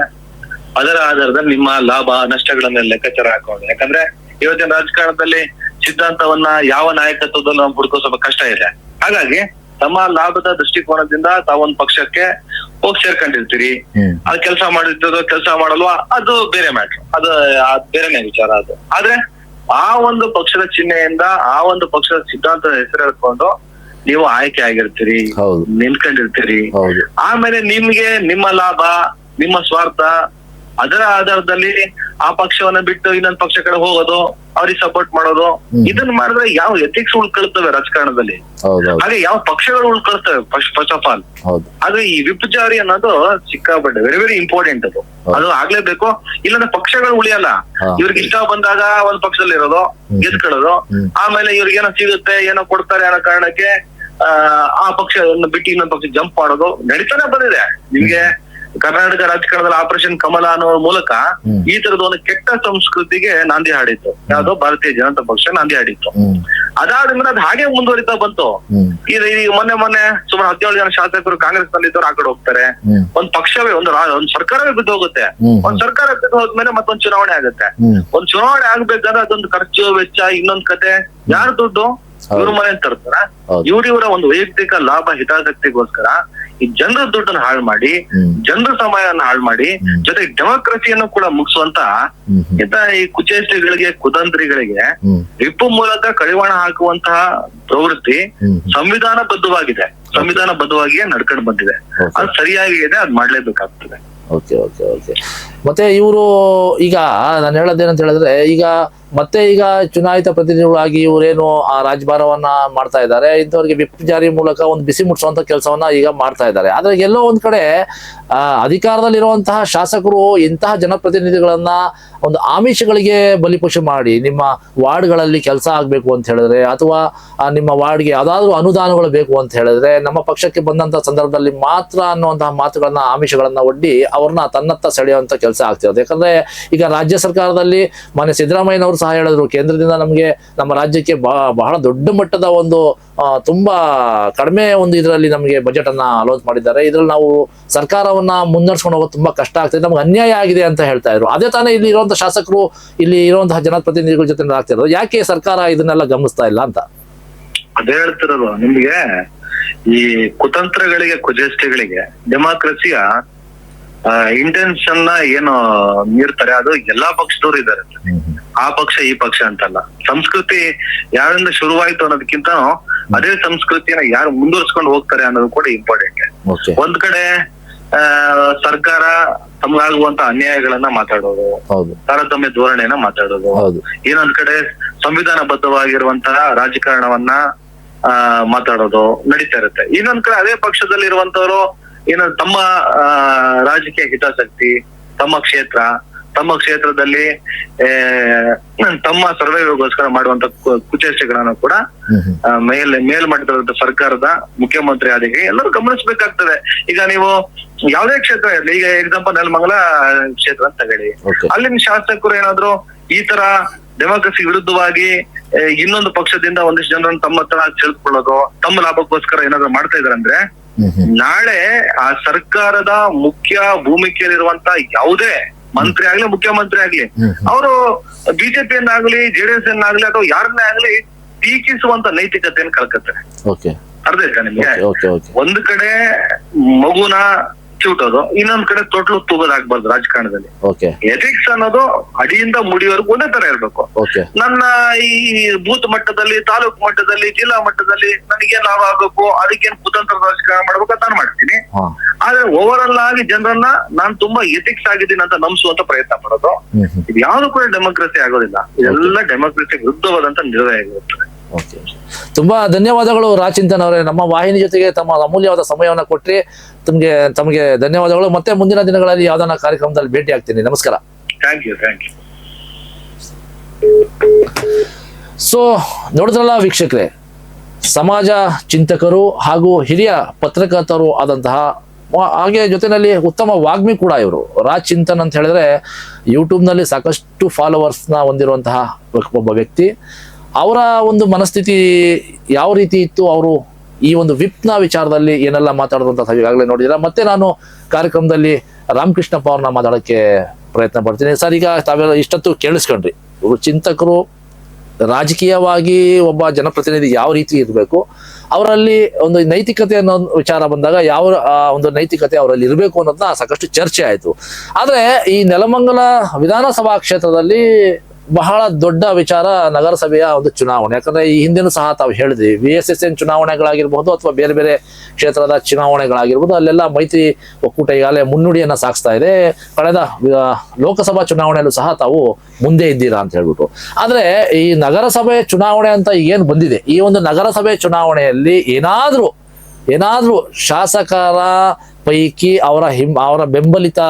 ಅದರ ಆಧಾರದಲ್ಲಿ ನಿಮ್ಮ ಲಾಭ ನಷ್ಟಗಳನ್ನ ಲೆಕ್ಕಾಚಾರ ಹಾಕೊಂಡು ಯಾಕಂದ್ರೆ ಇವತ್ತಿನ ರಾಜಕಾರಣದಲ್ಲಿ ಸಿದ್ಧಾಂತವನ್ನ ಯಾವ ನಾಯಕತ್ವದಲ್ಲಿ ನಾವು ಹುಡುಕೋ ಸ್ವಲ್ಪ ಕಷ್ಟ ಇದೆ. ಹಾಗಾಗಿ ತಮ್ಮ ಲಾಭದ ದೃಷ್ಟಿಕೋನದಿಂದ ತಾವೊಂದ್ ಪಕ್ಷಕ್ಕೆ ಹೋಗಿ ಸೇರ್ಕೊಂಡಿರ್ತೀರಿ. ಅದ್ ಕೆಲಸ ಮಾಡಿರ್ತದೋ ಕೆಲಸ ಮಾಡಲ್ವಾ? ಅದು ಬೇರೆ ಮ್ಯಾಟ್ರ್. ಅದು ಬೇರೆನೆ ವಿಚಾರ ಅದು. ಆದ್ರೆ ಆ ಒಂದು ಪಕ್ಷದ ಚಿಹ್ನೆಯಿಂದ ಆ ಒಂದು ಪಕ್ಷದ ಸಿದ್ಧಾಂತದ ಹೆಸರು ಹೇಳ್ಕೊಂಡು ನೀವು ಆಯ್ಕೆ ಆಗಿರ್ತೀರಿ ನಿಲ್ಕೊಂಡಿರ್ತೀರಿ ಆಮೇಲೆ ನಿಮ್ಗೆ ನಿಮ್ಮ ಲಾಭ ನಿಮ್ಮ ಸ್ವಾರ್ಥ ಅದರ ಆಧಾರದಲ್ಲಿ ಆ ಪಕ್ಷವನ್ನ ಬಿಟ್ಟು ಇನ್ನೊಂದ್ ಪಕ್ಷ ಕಡೆ ಹೋಗೋದು ಅವ್ರಿಗೆ ಸಪೋರ್ಟ್ ಮಾಡೋದು ಇದನ್ನ ಮಾಡಿದ್ರೆ ಯಾವ ಎಥಿಕ್ಸ್ ಉಳ್ಕೊಳ್ತವೆ ರಾಜಕಾರಣದಲ್ಲಿ? ಹಾಗೆ ಯಾವ ಪಕ್ಷಗಳು ಉಳ್ಕೊಳ್ತವೆ ಫಸ್ಟ್ ಆಫ್ ಆಲ್ ಆದ್ರೆ ಈ ವಿಪ್ ಜಾರಿ ಅನ್ನೋದು ಸಿಕ್ಕಾಪಟ್ಟೆ ವೆರಿ ವೆರಿ ಇಂಪಾರ್ಟೆಂಟ್ ಅದು. ಅದು ಆಗ್ಲೇಬೇಕು. ಇಲ್ಲಾಂದ್ರೆ ಪಕ್ಷಗಳು ಉಳಿಯಲ್ಲ. ಇವ್ರಿಗೆ ಇಷ್ಟ ಬಂದಾಗ ಒಂದ್ ಪಕ್ಷದಲ್ಲಿ ಇರೋದು ಗೆಸ್ಕೊಳ್ಳೋದು ಗೆದ್ಕೊಳ್ಳೋದು. ಆಮೇಲೆ ಇವ್ರಿಗೆ ಏನೋ ಸಿಗುತ್ತೆ ಏನೋ ಕೊಡ್ತಾರೆ ಅನ್ನೋ ಕಾರಣಕ್ಕೆ ಆ, ಆ ಪಕ್ಷ ಬಿಟ್ಟು ಇನ್ನೊಂದ್ ಪಕ್ಷ ಜಂಪ್ ಮಾಡೋದು ನಡೀತಾನೆ ಬಂದಿದೆ. ನಿಮ್ಗೆ ಕರ್ನಾಟಕ ರಾಜಕಾರಣದಲ್ಲಿ ಆಪರೇಷನ್ ಕಮಲ ಅನ್ನೋ ಮೂಲಕ ಈ ತರದ ಒಂದು ಕೆಟ್ಟ ಸಂಸ್ಕೃತಿಗೆ ನಾಂದಿ ಹಾಡಿತ್ತು. ಯಾವ್ದೋ ಭಾರತೀಯ ಜನತಾ ಪಕ್ಷ ನಾಂದಿ ಹಾಡಿತ್ತು. ಅದಾದ ಮೇಲೆ ಅದು ಹಾಗೆ ಮುಂದುವರಿತಾ ಬಂತು. ಈಗ ಈ ಮೊನ್ನೆ ಮೊನ್ನೆ ಸುಮಾರು ಹದಿನೇಳು ಜನ ಶಾಸಕರು ಕಾಂಗ್ರೆಸ್ನಲ್ಲಿ ಇದ್ದವ್ರು ಆ ಕಡೆ ಹೋಗ್ತಾರೆ. ಒಂದ್ ಪಕ್ಷವೇ ಒಂದು ಒಂದ್ ಸರ್ಕಾರವೇ ಬಿದ್ದು ಹೋಗುತ್ತೆ ಒಂದ್ ಸರ್ಕಾರ ಬಿದ್ದು ಹೋದ್ಮೇಲೆ ಮತ್ತೊಂದ್ ಚುನಾವಣೆ ಆಗುತ್ತೆ. ಒಂದ್ ಚುನಾವಣೆ ಆಗ್ಬೇಕಾದ್ರೆ ಅದೊಂದು ಖರ್ಚು ವೆಚ್ಚ ಇನ್ನೊಂದ್ ಕತೆ. ಯಾರು ದುಡ್ಡು? ಇವ್ರ ಮನೆ ತರ್ತಾರ. ಇವ್ರಿವರ ಒಂದು ವೈಯಕ್ತಿಕ ಲಾಭ ಹಿತಾಸಕ್ತಿಗೋಸ್ಕರ ಈ ಜನರ ದುಡ್ಡನ್ನ ಹಾಳು ಮಾಡಿ ಜನರ ಸಮಯವನ್ನು ಹಾಳು ಮಾಡಿ. ಜೊತೆಗೆ ಡೆಮೋಕ್ರಸಿಯನ್ನು ಕೂಡ ಮುಗಿಸುವಂತ ಹ್ಮ್ ಹ್ಮ್. ಇಂತ ಈ ಕುಚೇಷ್ಟಿಗಳಿಗೆ ಕುತಂತ್ರಿಗಳಿಗೆ ವಿಪ್ಪು ಮೂಲಕ ಕಡಿವಾಣ ಹಾಕುವಂತಹ ಪ್ರವೃತ್ತಿ ಸಂವಿಧಾನ ಬದ್ಧವಾಗಿದೆ ಸಂವಿಧಾನ ಬದ್ಧವಾಗಿಯೇ ನಡ್ಕೊಂಡು ಬಂದಿದೆ. ಅದು ಸರಿಯಾಗಿ ಇದೆ ಅದ್ ಮಾಡ್ಲೇಬೇಕಾಗ್ತದೆ. Okay okay okay. ಮತ್ತೆ ಇವರು ಈಗ ನಾನು ಹೇಳೋದೇನಂತ ಹೇಳಿದ್ರೆ ಈಗ ಮತ್ತೆ ಈಗ ಚುನಾಯಿತ ಪ್ರತಿನಿಧಿಗಳಾಗಿ ಇವರೇನು ಆ ರಾಜಭಾರವನ್ನ ಮಾಡ್ತಾ ಇದ್ದಾರೆ. ಇಂಥವ್ರಿಗೆ ವಿಪ್ ಜಾರಿ ಮೂಲಕ ಒಂದು ಬಿಸಿ ಮುಟ್ಟಿಸುವಂತ ಕೆಲಸವನ್ನ ಈಗ ಮಾಡ್ತಾ ಇದ್ದಾರೆ. ಆದ್ರೆ ಎಲ್ಲೋ ಒಂದ್ ಕಡೆ ಅಧಿಕಾರದಲ್ಲಿರುವಂತಹ ಶಾಸಕರು ಇಂತಹ ಜನಪ್ರತಿನಿಧಿಗಳನ್ನ ಒಂದು ಆಮಿಷಗಳಿಗೆ ಬಲಿಪಶು ಮಾಡಿ ನಿಮ್ಮ ವಾರ್ಡ್ಗಳಲ್ಲಿ ಕೆಲಸ ಆಗ್ಬೇಕು ಅಂತ ಹೇಳಿದ್ರೆ ಅಥವಾ ನಿಮ್ಮ ವಾರ್ಡ್ಗೆ ಯಾವ್ದಾದ್ರು ಅನುದಾನಗಳು ಬೇಕು ಅಂತ ಹೇಳಿದ್ರೆ ನಮ್ಮ ಪಕ್ಷಕ್ಕೆ ಬಂದಂತ ಸಂದರ್ಭದಲ್ಲಿ ಮಾತ್ರ ಅನ್ನುವಂತಹ ಮಾತುಗಳನ್ನ, ಆಮಿಷಗಳನ್ನ ಒಡ್ಡಿ ಅವ್ರನ್ನ ತನ್ನತ್ತ ಸೆಳೆಯುವಂತ ಕೆಲಸ ಆಗ್ತಿರೋದು. ಯಾಕಂದ್ರೆ ಈಗ ರಾಜ್ಯ ಸರ್ಕಾರದಲ್ಲಿ ಮಾನ್ಯ ಸಿದ್ದರಾಮಯ್ಯನವರು ಸಹ ಹೇಳಿದ್ರು, ಕೇಂದ್ರದಿಂದ ನಮಗೆ ನಮ್ಮ ರಾಜ್ಯಕ್ಕೆ ಬಹಳ ದೊಡ್ಡ ಮಟ್ಟದ ಒಂದು ತುಂಬಾ ಕಡಿಮೆ ಒಂದು ಇದರಲ್ಲಿ ನಮಗೆ ಬಜೆಟ್ ಅನ್ನ ಅಲೋಟ್ ಮಾಡಿದ್ದಾರೆ. ಇದ್ರಲ್ಲಿ ನಾವು ಸರ್ಕಾರವನ್ನ ಮುನ್ನಡೆಸ್ಕೊಂಡು ಹೋಗೋದು ತುಂಬಾ ಕಷ್ಟ ಆಗ್ತದೆ. ನಮ್ಗೆ ಅನ್ಯಾಯ ಆಗಿದೆ ಅಂತ ಹೇಳ್ತಾ ಇದ್ರು. ಅದೇ ತಾನೇ ಇಲ್ಲಿ ಇರುವಂತಹ ಶಾಸಕರು, ಇಲ್ಲಿ ಇರುವಂತಹ ಜನಪ್ರತಿನಿಧಿಗಳ ಜೊತೆ ಆಗ್ತಿರೋದು ಯಾಕೆ ಸರ್ಕಾರ ಇದನ್ನೆಲ್ಲ ಗಮನಿಸ್ತಾ ಇಲ್ಲ ಅಂತ? ಅದೇ ಹೇಳ್ತಿರೋದು. ನಿಮ್ಗೆ ಈ ಕುತಂತ್ರಗಳಿಗೆ ಕುಜೇಷ್ಟೆಗಳಿಗೆ ಡೆಮಾಕ್ರಸಿಯ ಇಂಟೆನ್ಷನ್ನ ಏನು ಮೀರ್ತಾರೆ. ಅದು ಎಲ್ಲಾ ಪಕ್ಷದವ್ರು ಇದ್ದಾರೆ. ಆ ಪಕ್ಷ ಈ ಪಕ್ಷ ಅಂತಲ್ಲ. ಸಂಸ್ಕೃತಿ ಯಾರಿಂದ ಶುರುವಾಯ್ತು ಅನ್ನೋದಕ್ಕಿಂತ ಅದೇ ಸಂಸ್ಕೃತಿಯನ್ನ ಯಾರು ಮುಂದುವರ್ಸ್ಕೊಂಡು ಹೋಗ್ತಾರೆ ಅನ್ನೋದು ಕೂಡ ಇಂಪಾರ್ಟೆಂಟ್ ಒಂದ್ ಕಡೆ ಆ ಸರ್ಕಾರ ತಮಗಾಗುವಂತ ಅನ್ಯಾಯಗಳನ್ನ ಮಾತಾಡೋದು. ಹೌದು. ತಾರತಮ್ಯ ಧೋರಣೆಯನ್ನ ಮಾತಾಡೋದು. ಹೌದು. ಇನ್ನೊಂದ್ ಕಡೆ ಸಂವಿಧಾನಬದ್ಧವಾಗಿರುವಂತಹ ರಾಜಕಾರಣವನ್ನ ಆ ಮಾತಾಡೋದು ನಡೀತಾ ಇರುತ್ತೆ. ಇನ್ನೊಂದ್ ಕಡೆ ಅದೇ ಪಕ್ಷದಲ್ಲಿ ಇರುವಂತವ್ರು ಏನು ತಮ್ಮ ರಾಜಕೀಯ ಹಿತಾಸಕ್ತಿ ತಮ್ಮ ಕ್ಷೇತ್ರ ತಮ್ಮ ಕ್ಷೇತ್ರದಲ್ಲಿ ತಮ್ಮ ಸರ್ವೇಗೋಸ್ಕರ ಮಾಡುವಂತ ಕುಚೇಷ್ಟೆಗಳನ್ನು ಕೂಡ ಮೇಲ್ ಮೇಲ್ಮಟ್ಟದ ಸರ್ಕಾರದ ಮುಖ್ಯಮಂತ್ರಿ ಆದಿಗೆ ಎಲ್ಲರೂ ಗಮನಿಸಬೇಕಾಗ್ತದೆ. ಈಗ ನೀವು ಯಾವುದೇ ಕ್ಷೇತ್ರ ಇರಲಿ ಈಗ ಎಕ್ಸಾಂಪಲ್ ನೆಲಮಂಗಲ ಕ್ಷೇತ್ರ ಅಂತ ಹೇಳಿ. ಅಲ್ಲಿನ ಶಾಸಕರು ಏನಾದ್ರು ಈ ತರ ಡೆಮೋಕ್ರಸಿ ವಿರುದ್ಧವಾಗಿ ಇನ್ನೊಂದು ಪಕ್ಷದಿಂದ ಒಂದಿಷ್ಟು ಜನರನ್ನು ತಮ್ಮ ಹತ್ರ ಸೆಳೆದುಕೊಳ್ಳೋದು ತಮ್ಮ ಲಾಭಕ್ಕೋಸ್ಕರ ಏನಾದ್ರು ಮಾಡ್ತಾ ಇದಾರೆ ಅಂದ್ರೆ ನಾಳೆ ಆ ಸರ್ಕಾರದ ಮುಖ್ಯ ಭೂಮಿಕೆಯಲ್ಲಿರುವಂತ ಯಾವುದೇ ಮಂತ್ರಿ ಆಗ್ಲಿ ಮುಖ್ಯಮಂತ್ರಿ ಆಗ್ಲಿ ಅವರು ಬಿಜೆಪಿ ಬಿಜೆಪಿಯನ್ನಾಗ್ಲಿ ಜೆಡಿಎಸ್ ಅನ್ನಾಗ್ಲಿ ಅಥವಾ ಯಾರನ್ನೇ ಆಗ್ಲಿ ಟೀಕಿಸುವಂತ ನೈತಿಕತೆಯನ್ನು ಕಳ್ಕತ್ತಾರೆ ಅರ್ಧ ಅರ್ಥ ಆಯ್ತಾ ನಿಮ್ಗೆ? ಒಂದ್ ಕಡೆ ಮಗುನ ಚಿವುಟೋದು ಇನ್ನೊಂದ್ ಕಡೆ ತೊಟ್ಲು ತೂಗೋದಾಗ್ಬಾರ್ದು ರಾಜಕಾರಣದಲ್ಲಿ. ಓಕೆ ಎಥಿಕ್ಸ್ ಅನ್ನೋದು ಅಡಿಯಿಂದ ಮುಡಿಯವರೆಗೂ ಒಂದೇ ತರ ಇರ್ಬೇಕು. ನನ್ನ ಈ ಬೂತ್ ಮಟ್ಟದಲ್ಲಿ ತಾಲೂಕು ಮಟ್ಟದಲ್ಲಿ ಜಿಲ್ಲಾ ಮಟ್ಟದಲ್ಲಿ ನನಗೇನ್ ಲಾಭ ಆಗ್ಬೇಕು ಅದಕ್ಕೇನ್ ಕುತಂತ್ರ ರಾಜಕಾರಣ ಮಾಡ್ಬೇಕು ಅಂತ ನಾನು ಮಾಡ್ತೀನಿ. ಆದ್ರೆ ಓವರ್ ಆಲ್ ಆಗಿ ಜನರನ್ನ ನಾನ್ ತುಂಬಾ ಎಥಿಕ್ಸ್ ಆಗಿದ್ದೀನಿ ಅಂತ ನಂಬಿಸುವಂತ ಪ್ರಯತ್ನ ಮಾಡೋದು. ಇದು ಯಾವ್ದು ಕೂಡ ಡೆಮೋಕ್ರಸಿ ಆಗೋದಿಲ್ಲ. ಇದೆಲ್ಲ ಡೆಮೋಕ್ರಸಿ ವಿರುದ್ಧವಾದಂತ ನಿರ್ಣಯ ಆಗಿರುತ್ತದೆ ತುಂಬಾ ಧನ್ಯವಾದಗಳು ರಾಚಿಂತನ್ ಅವರೇ ನಮ್ಮ ವಾಹಿನಿ ಜೊತೆಗೆ ತಮ್ಮ ಅಮೂಲ್ಯವಾದ ಸಮಯವನ್ನು ಕೊಟ್ಟರೆ ತಮಗೆ ತಮಗೆ ಧನ್ಯವಾದಗಳು. ಮತ್ತೆ ಮುಂದಿನ ದಿನಗಳಲ್ಲಿ ಯಾವ್ದಾನ ಕಾರ್ಯಕ್ರಮದಲ್ಲಿ ಭೇಟಿ ಆಗ್ತೀನಿ. ನಮಸ್ಕಾರ. Thank you thank you so ನೋಡಿದ್ರಲ್ಲ ವೀಕ್ಷಕರೇ ಸಮಾಜ ಚಿಂತಕರು ಹಾಗೂ ಹಿರಿಯ ಪತ್ರಕರ್ತರು ಆದಂತಹ ಹಾಗೆ ಜೊತೆಯಲ್ಲಿ ಉತ್ತಮ ವಾಗ್ಮಿ ಕೂಡ ಇವರು. ರಾಜ್ ಚಿಂತನ್ ಅಂತ ಹೇಳಿದ್ರೆ ಯೂಟ್ಯೂಬ್ನಲ್ಲಿ ಸಾಕಷ್ಟು ಫಾಲೋವರ್ಸ್ನ ಹೊಂದಿರುವಂತಹ ಒಬ್ಬ ವ್ಯಕ್ತಿ. ಅವರ ಒಂದು ಮನಸ್ಥಿತಿ ಯಾವ ರೀತಿ ಇತ್ತು? ಅವರು ಈ ಒಂದು ವಿಪ್ನ ವಿಚಾರದಲ್ಲಿ ಏನೆಲ್ಲ ಮಾತಾಡಿದಂತ ಈಗಾಗಲೇ ನೋಡಿದಿರ ಮತ್ತೆ ನಾನು ಕಾರ್ಯಕ್ರಮದಲ್ಲಿ ರಾಮಕೃಷ್ಣಪ್ಪ ಅವ್ರನ್ನ ಮಾತಾಡೋಕ್ಕೆ ಪ್ರಯತ್ನ ಪಡ್ತೀನಿ. ಸರ್, ಈಗ ತಾವೆಲ್ಲ ಇಷ್ಟೊತ್ತು ಕೇಳಿಸ್ಕೊಂಡ್ರಿ. ಇವರು ಚಿಂತಕರು, ರಾಜಕೀಯವಾಗಿ ಒಬ್ಬ ಜನಪ್ರತಿನಿಧಿ ಯಾವ ರೀತಿ ಇರಬೇಕು, ಅವರಲ್ಲಿ ಒಂದು ನೈತಿಕತೆ ಅನ್ನೋ ವಿಚಾರ ಬಂದಾಗ ಯಾವ ಒಂದು ನೈತಿಕತೆ ಅವರಲ್ಲಿ ಇರಬೇಕು ಅನ್ನೋದನ್ನ ಸಾಕಷ್ಟು ಚರ್ಚೆ ಆಯಿತು. ಆದರೆ ಈ ನೆಲಮಂಗಲ ವಿಧಾನಸಭಾ ಕ್ಷೇತ್ರದಲ್ಲಿ ಬಹಳ ದೊಡ್ಡ ವಿಚಾರ ನಗರಸಭೆಯ ಒಂದು ಚುನಾವಣೆ. ಯಾಕಂದ್ರೆ ಈ ಹಿಂದಿನೂ ಸಹ ತಾವು ಹೇಳಿದ್ವಿ ವಿ ಎಸ್ ಎಸ್ ಎನ್ ಚುನಾವಣೆಗಳಾಗಿರ್ಬಹುದು ಅಥವಾ ಬೇರೆ ಬೇರೆ ಕ್ಷೇತ್ರದ ಚುನಾವಣೆಗಳಾಗಿರ್ಬೋದು ಅಲ್ಲೆಲ್ಲ ಮೈತ್ರಿ ಒಕ್ಕೂಟ ಈಗಾಗಲೇ ಮುನ್ನುಡಿಯನ್ನ ಸಾಗಿಸ್ತಾ ಇದೆ. ಕಳೆದ ಲೋಕಸಭಾ ಚುನಾವಣೆಯಲ್ಲೂ ಸಹ ತಾವು ಮುಂದೆ ಇದ್ದೀರಾ ಅಂತ ಹೇಳ್ಬಿಟ್ಟು. ಆದ್ರೆ ಈ ನಗರಸಭೆ ಚುನಾವಣೆ ಅಂತ ಏನು ಬಂದಿದೆ? ಈ ಒಂದು ನಗರಸಭೆ ಚುನಾವಣೆಯಲ್ಲಿ ಏನಾದ್ರೂ ಏನಾದ್ರೂ ಶಾಸಕರ ಪೈಕಿ ಅವರ ಹಿಂ ಅವರ ಬೆಂಬಲಿತ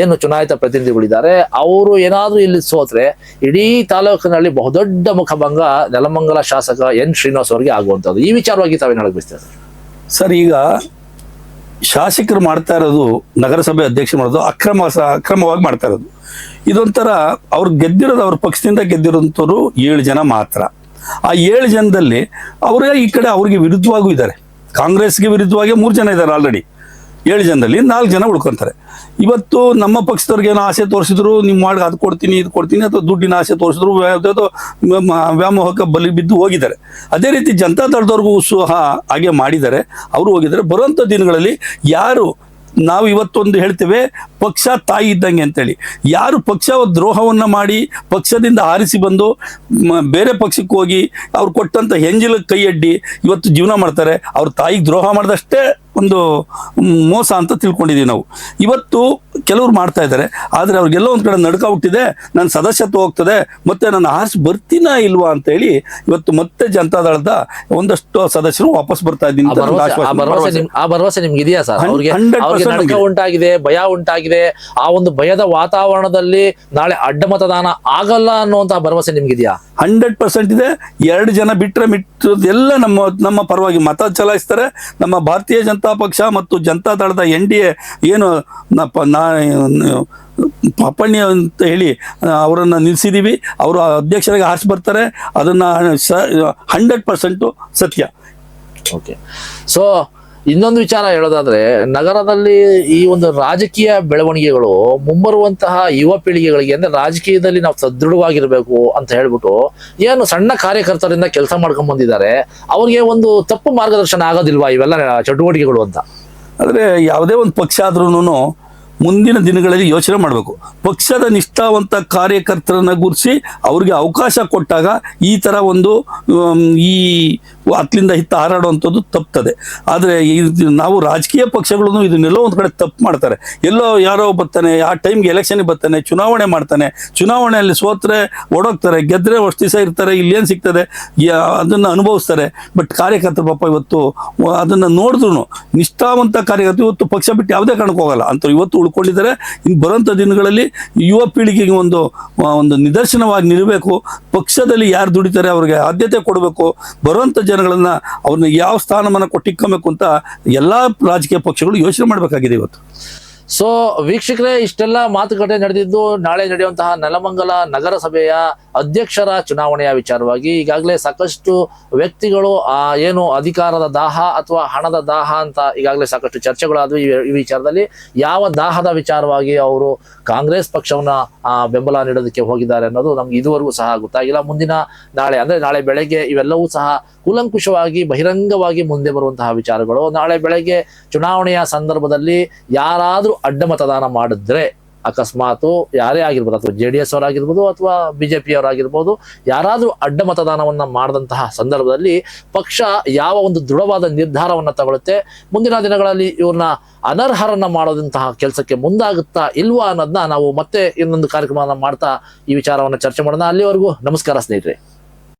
ಏನು ಚುನಾಯಿತ ಪ್ರತಿನಿಧಿಗಳಿದ್ದಾರೆ, ಅವರು ಏನಾದರೂ ಇಲ್ಲಿ ಸೋತ್ರೆ ಇಡೀ ತಾಲೂಕಿನಲ್ಲಿ ಬಹುದೊಡ್ಡ ಮುಖಭಂಗ ನೆಲಮಂಗಲ ಶಾಸಕ ಎನ್ ಶ್ರೀನಿವಾಸ್ ಅವರಿಗೆ ಆಗುವಂಥದ್ದು. ಈ ವಿಚಾರವಾಗಿ ತಾವೇನು ಹೇಳಕ್ ಬಯಸ್ತೀರಾ ಸರ್? ಈಗ ಶಾಸಕರು ಮಾಡ್ತಾ ಇರೋದು, ನಗರಸಭೆ ಅಧ್ಯಕ್ಷ ಮಾಡೋದು ಅಕ್ರಮ ಅಕ್ರಮವಾಗಿ ಮಾಡ್ತಾ ಇರೋದು. ಇದೊಂಥರ ಅವ್ರು ಗೆದ್ದಿರೋದು ಅವ್ರ ಪಕ್ಷದಿಂದ ಗೆದ್ದಿರೋಂಥವ್ರು ಏಳು ಜನ ಮಾತ್ರ. ಆ ಏಳು ಜನದಲ್ಲಿ ಅವರೇ ಈ ಕಡೆ ಅವ್ರಿಗೆ ವಿರುದ್ಧವಾಗೂ ಇದ್ದಾರೆ. ಕಾಂಗ್ರೆಸ್ಗೆ ವಿರುದ್ಧವಾಗಿ ಮೂರು ಜನ ಇದ್ದಾರೆ ಆಲ್ರೆಡಿ. ಏಳು ಜನರಲ್ಲಿ ನಾಲ್ಕು ಜನ ಉಳ್ಕೊಂತಾರೆ. ಇವತ್ತು ನಮ್ಮ ಪಕ್ಷದವ್ರಿಗೆ ಏನೋ ಆಸೆ ತೋರಿಸಿದ್ರು ನಿಮ್ಮ ಮಾಡಿ ಅದು ಕೊಡ್ತೀನಿ, ಇದು ಕೊಡ್ತೀನಿ ಅಥವಾ ದುಡ್ಡಿನ ಆಸೆ ತೋರಿಸಿದ್ರು ವ್ಯಾಮೋಹಕ್ಕೆ ಬಲಿ ಬಿದ್ದು ಹೋಗಿದ್ದಾರೆ. ಅದೇ ರೀತಿ ಜನತಾ ದಳದವ್ರಿಗೂ ಸಹ ಹಾಗೆ ಮಾಡಿದ್ದಾರೆ. ಅವರು ಹೋಗಿದ್ದಾರೆ. ಬರುವಂಥ ದಿನಗಳಲ್ಲಿ ಯಾರು ನಾವು ಇವತ್ತೊಂದು ಹೇಳ್ತೇವೆ ಪಕ್ಷ ತಾಯಿ ಇದ್ದಂಗೆ ಅಂತೇಳಿ. ಯಾರು ಪಕ್ಷ ದ್ರೋಹವನ್ನ ಮಾಡಿ ಪಕ್ಷದಿಂದ ಆರಿಸಿ ಬಂದು ಬೇರೆ ಪಕ್ಷಕ್ಕೆ ಹೋಗಿ ಅವ್ರು ಕೊಟ್ಟಂತ ಹೆಂಜಿಲ ಕೈ ಅಡ್ಡಿ ಇವತ್ತು ಜೀವನ ಮಾಡ್ತಾರೆ. ಅವ್ರ ತಾಯಿಗೆ ದ್ರೋಹ ಮಾಡಿದಷ್ಟೇ ಒಂದು ಮೋಸ ಅಂತ ತಿಳ್ಕೊಂಡಿದ್ದೀವಿ ನಾವು. ಇವತ್ತು ಕೆಲವ್ರು ಮಾಡ್ತಾ ಇದ್ದಾರೆ. ಆದರೆ ಅವ್ರಿಗೆಲ್ಲ ಒಂದು ಕಡೆ ನಡ್ಕ ಹುಟ್ಟಿದೆ ನನ್ನ ಸದಸ್ಯತ್ವ ಹೋಗ್ತದೆ ಮತ್ತೆ ನನ್ನ ಆರಿಸಿ ಬರ್ತೀನ ಇಲ್ವಾ ಅಂತೇಳಿ ಇವತ್ತು ಮತ್ತೆ ಜನತಾದಳದ ಒಂದಷ್ಟು ಸದಸ್ಯರು ವಾಪಸ್ ಬರ್ತಾ ಇದ್ದೀನಿ ಆ ಅಂತ ಭರವಸೆ ನಿಮ್ಗೆ ಇದೆಯಾ ಸರ್? ಹನ್- ಅವ್ರಿಗೆ 100% ಅವ್ರಿಗೆ ಉಂಟಾಗಿದೆ ಭಯ ಉಂಟಾಗಿದೆ ಆ ಒಂದು ಭಯದ ವಾತಾವರಣದಲ್ಲಿ ನಾಳೆ ಅಡ್ಡ ಮತದಾನ ಆಗಲ್ಲ ಅನ್ನುವಂತಹ ಭರವಸೆ ನಿಮ್ಗಿದ್ಯಾ? ಹಂಡ್ರೆಡ್ ಪರ್ಸೆಂಟ್ ಇದೆ. ಎರಡು ಜನ ಬಿಟ್ಟರೆ ಮಿಟ್ಟದ್ದು ಎಲ್ಲ ನಮ್ಮ ನಮ್ಮ ಪರವಾಗಿ ಮತ ಚಲಾಯಿಸ್ತಾರೆ. ನಮ್ಮ ಭಾರತೀಯ ಜನತಾ ಪಕ್ಷ ಮತ್ತು ಜನತಾ ದಳದ ಎನ್ ಡಿ ಎ ಏನು ಪಾಪಣ್ಯ ಅಂತ ಹೇಳಿ ಅವರನ್ನು ನಿಲ್ಲಿಸಿದ್ದೀವಿ ಅವರು ಅಧ್ಯಕ್ಷರಿಗೆ ಹಾರ್ಸ್ ಬರ್ತಾರೆ. ಅದನ್ನು ಸ ಹಂಡ್ರೆಡ್ ಪರ್ಸೆಂಟು ಸತ್ಯ. ಓಕೆ. ಸೊ ಇನ್ನೊಂದು ವಿಚಾರ ಹೇಳೋದಾದ್ರೆ, ನಗರದಲ್ಲಿ ಈ ಒಂದು ರಾಜಕೀಯ ಬೆಳವಣಿಗೆಗಳು ಮುಂಬರುವಂತಹ ಯುವ ಪೀಳಿಗೆಗಳಿಗೆ ಅಂದ್ರೆ ರಾಜಕೀಯದಲ್ಲಿ ನಾವು ಸದೃಢವಾಗಿರ್ಬೇಕು ಅಂತ ಹೇಳ್ಬಿಟ್ಟು ಏನು ಸಣ್ಣ ಕಾರ್ಯಕರ್ತರಿಂದ ಕೆಲಸ ಮಾಡ್ಕೊಂಡ್ ಬಂದಿದ್ದಾರೆ, ಅವ್ರಿಗೆ ಒಂದು ತಪ್ಪು ಮಾರ್ಗದರ್ಶನ ಆಗೋದಿಲ್ವಾ ಇವೆಲ್ಲ ಚಟುವಟಿಕೆಗಳು ಅಂತ? ಅಂದ್ರೆ ಯಾವುದೇ ಒಂದು ಪಕ್ಷ ಆದ್ರೂ ಮುಂದಿನ ದಿನಗಳಲ್ಲಿ ಯೋಚನೆ ಮಾಡಬೇಕು. ಪಕ್ಷದ ನಿಷ್ಠಾವಂತ ಕಾರ್ಯಕರ್ತರನ್ನ ಗುರುಸಿ ಅವ್ರಿಗೆ ಅವಕಾಶ ಕೊಟ್ಟಾಗ ಈ ಥರ ಒಂದು ಈ ಅತ್ಲಿಂದ ಹಿತ್ತ ಹಾರಾಡುವಂಥದ್ದು ತಪ್ತದೆ. ಆದರೆ ಇದು ನಾವು ರಾಜಕೀಯ ಪಕ್ಷಗಳನ್ನು ಇದನ್ನೆಲ್ಲೋ ಒಂದು ಕಡೆ ತಪ್ಪು ಮಾಡ್ತಾರೆ. ಎಲ್ಲೋ ಯಾರೋ ಬರ್ತಾನೆ, ಆ ಟೈಮ್ಗೆ ಎಲೆಕ್ಷನ್ಗೆ ಬರ್ತಾನೆ, ಚುನಾವಣೆ ಮಾಡ್ತಾನೆ, ಚುನಾವಣೆಯಲ್ಲಿ ಸೋತ್ರೆ ಓಡೋಗ್ತಾರೆ ಗೆದ್ದರೆ ಅಷ್ಟು ದಿವಸ ಇರ್ತಾರೆ, ಇಲ್ಲೇನು ಸಿಗ್ತದೆ ಅದನ್ನು ಅನುಭವಿಸ್ತಾರೆ. ಬಟ್ ಕಾರ್ಯಕರ್ತರು ಪಾಪ ಇವತ್ತು, ಅದನ್ನ ನೋಡಿದ್ರು ನಿಷ್ಠಾವಂತ ಕಾರ್ಯಕರ್ತರು ಇವತ್ತು ಪಕ್ಷ ಬಿಟ್ಟು ಯಾವುದೇ ಕಾರಣಕ್ಕೆ ಹೋಗಲ್ಲ. ಅಂತ ಇವತ್ತು ಉಳ್ಕೊಂಡಿದ್ದಾರೆ. ಇನ್ನು ಬರೋಂಥ ದಿನಗಳಲ್ಲಿ ಯುವ ಪೀಳಿಗೆಗೆ ಒಂದು ಒಂದು ನಿದರ್ಶನವಾಗಿ ನಿಲ್ಲಬೇಕು ಪಕ್ಷದಲ್ಲಿ ಯಾರು ದುಡಿತಾರೆ ಅವ್ರಿಗೆ ಆದ್ಯತೆ ಕೊಡಬೇಕು. ಬರುವಂಥ ಜನಗಳನ್ನು ಅವ್ರನ್ನ ಯಾವ ಸ್ಥಾನಮಾನ ಕೊಟ್ಟಿಕ್ಕಬೇಕು ಅಂತ ಎಲ್ಲ ರಾಜಕೀಯ ಪಕ್ಷಗಳು ಯೋಚನೆ ಮಾಡಬೇಕಾಗಿದೆ ಇವತ್ತು. ಸೊ ವೀಕ್ಷಕರೇ, ಇಷ್ಟೆಲ್ಲ ಮಾತುಕತೆ ನಡೆದಿದ್ದು, ನಾಳೆ ನಡೆಯುವಂತಹ ನೆಲಮಂಗಲ ನಗರಸಭೆಯ ಅಧ್ಯಕ್ಷರ ಚುನಾವಣೆಯ ವಿಚಾರವಾಗಿ ಈಗಾಗಲೇ ಸಾಕಷ್ಟು ವ್ಯಕ್ತಿಗಳು, ಆ, ಏನು ಅಧಿಕಾರದ ದಾಹ ಅಥವಾ ಹಣದ ದಾಹ ಅಂತ ಈಗಾಗಲೇ ಸಾಕಷ್ಟು ಚರ್ಚೆಗಳಾದವು ಈ ವಿಚಾರದಲ್ಲಿ. ಯಾವ ದಾಹದ ವಿಚಾರವಾಗಿ ಅವರು ಕಾಂಗ್ರೆಸ್ ಪಕ್ಷವನ್ನ ಬೆಂಬಲ ನೀಡೋದಕ್ಕೆ ಹೋಗಿದ್ದಾರೆ ಅನ್ನೋದು ನಮ್ಗೆ ಇದುವರೆಗೂ ಸಹ ಗೊತ್ತಾಗಿಲ್ಲ. ಮುಂದಿನ ನಾಳೆ, ಅಂದ್ರೆ ನಾಳೆ ಬೆಳಗ್ಗೆ ಇವೆಲ್ಲವೂ ಸಹ ಕೂಲಂಕುಷವಾಗಿ, ಬಹಿರಂಗವಾಗಿ ಮುಂದೆ ಬರುವಂತಹ ವಿಚಾರಗಳು. ನಾಳೆ ಬೆಳಗ್ಗೆ ಚುನಾವಣೆಯ ಸಂದರ್ಭದಲ್ಲಿ ಯಾರಾದ್ರೂ ಅಡ್ಡ ಮತದಾನ ಮಾಡಿದ್ರೆ ಅಕಸ್ಮಾತು ಯಾರೇ ಆಗಿರ್ಬೋದು, ಅಥವಾ ಜೆ ಡಿ ಎಸ್ ಅವರಾಗಿರ್ಬೋದು, ಅಥವಾ ಬಿಜೆಪಿ ಅವರಾಗಿರ್ಬೋದು, ಯಾರಾದರೂ ಅಡ್ಡ ಮತದಾನವನ್ನ ಮಾಡಿದಂತಹ ಸಂದರ್ಭದಲ್ಲಿ ಪಕ್ಷ ಯಾವ ಒಂದು ದೃಢವಾದ ನಿರ್ಧಾರವನ್ನ ತಗೊಳುತ್ತೆ, ಮುಂದಿನ ದಿನಗಳಲ್ಲಿ ಇವ್ರನ್ನ ಅನರ್ಹರನ್ನ ಮಾಡೋದಂತಹ ಕೆಲಸಕ್ಕೆ ಮುಂದಾಗುತ್ತಾ ಇಲ್ವಾ ಅನ್ನೋದನ್ನ ನಾವು ಮತ್ತೆ ಇನ್ನೊಂದು ಕಾರ್ಯಕ್ರಮವನ್ನು ಮಾಡ್ತಾ ಈ ವಿಚಾರವನ್ನ ಚರ್ಚೆ ಮಾಡೋಣ. ಅಲ್ಲಿವರೆಗೂ ನಮಸ್ಕಾರ ಸ್ನೇಹಿತರೆ.